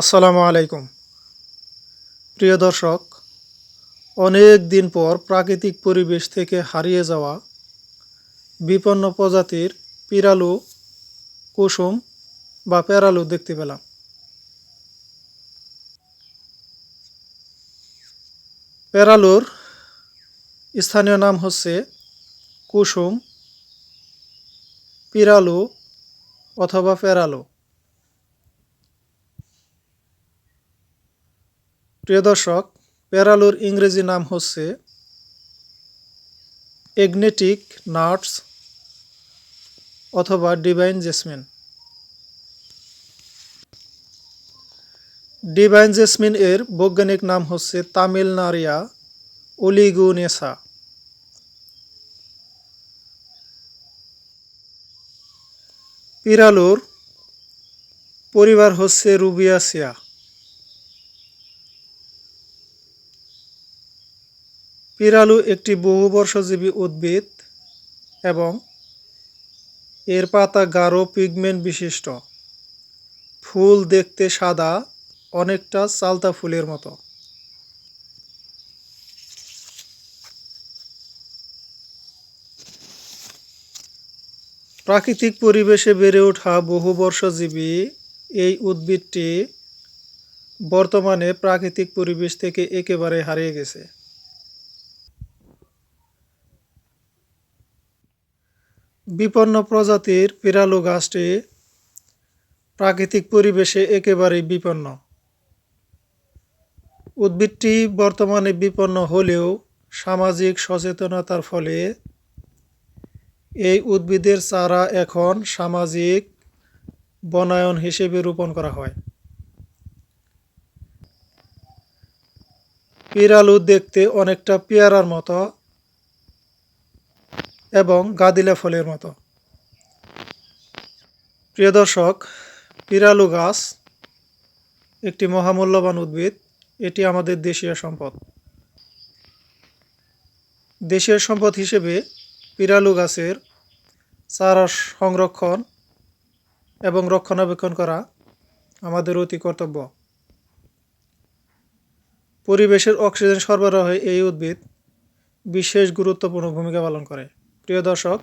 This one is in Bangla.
আসসালামু আলাইকুম। প্রিয় দর্শক, অনেক দিন পর প্রাকৃতিক পরিবেশ থেকে হারিয়ে যাওয়া বিপন্ন প্রজাতির পিরালু, কুসুম বা পেরালু দেখতে পেলাম। পেরালুর স্থানীয় নাম হচ্ছে কুসুম, পিরালু অথবা পেরালু। প্রিয় দর্শক প্যারালুর ইংরেজি নাম হচ্ছে এগনেটিক নাটস অথবা ডিভাইন জেসমিন। ডিভাইন জেসমিন এর বৈজ্ঞানিক নাম হচ্ছে তামিলনারিয়া ওলিগুনেসা। পিরালুর পরিবার হচ্ছে রুবিয়াসিয়া। পিরালু একটি বহুবর্ষজীবী উদ্ভিদ এবং এর পাতা গাঢ় পিগমেন্ট বিশিষ্ট। ফুল দেখতে সাদা, অনেকটা চালতা ফুলের মতো। প্রাকৃতিক পরিবেশে বেড়ে ওঠা বহুবর্ষজীবী এই উদ্ভিদটি বর্তমানে প্রাকৃতিক পরিবেশ থেকে একেবারে হারিয়ে গেছে। বিপন্ন প্রজাতির পিরালু গাছটি প্রাকৃতিক পরিবেশে একেবারেই বিপন্ন। উদ্ভিদটি বর্তমানে বিপন্ন হলেও সামাজিক সচেতনতার ফলে এই উদ্ভিদের চারা এখন সামাজিক বনায়ন হিসেবে রোপণ করা হয়। পিরালু দেখতে অনেকটা পেয়ারার মতো এবং গাদিলা ফলের মতো। প্রিয় দর্শক, পিরালু গাছ একটি মহামূল্যবান উদ্ভিদ। এটি আমাদের দেশীয় সম্পদ। দেশীয় সম্পদ হিসেবে পিরালু গাছের চারা সংরক্ষণ এবং রক্ষণাবেক্ষণ করা আমাদের অতি কর্তব্য। পরিবেশের অক্সিজেন সরবরাহে এই উদ্ভিদ বিশেষ গুরুত্বপূর্ণ ভূমিকা পালন করে। প্রিয় দর্শক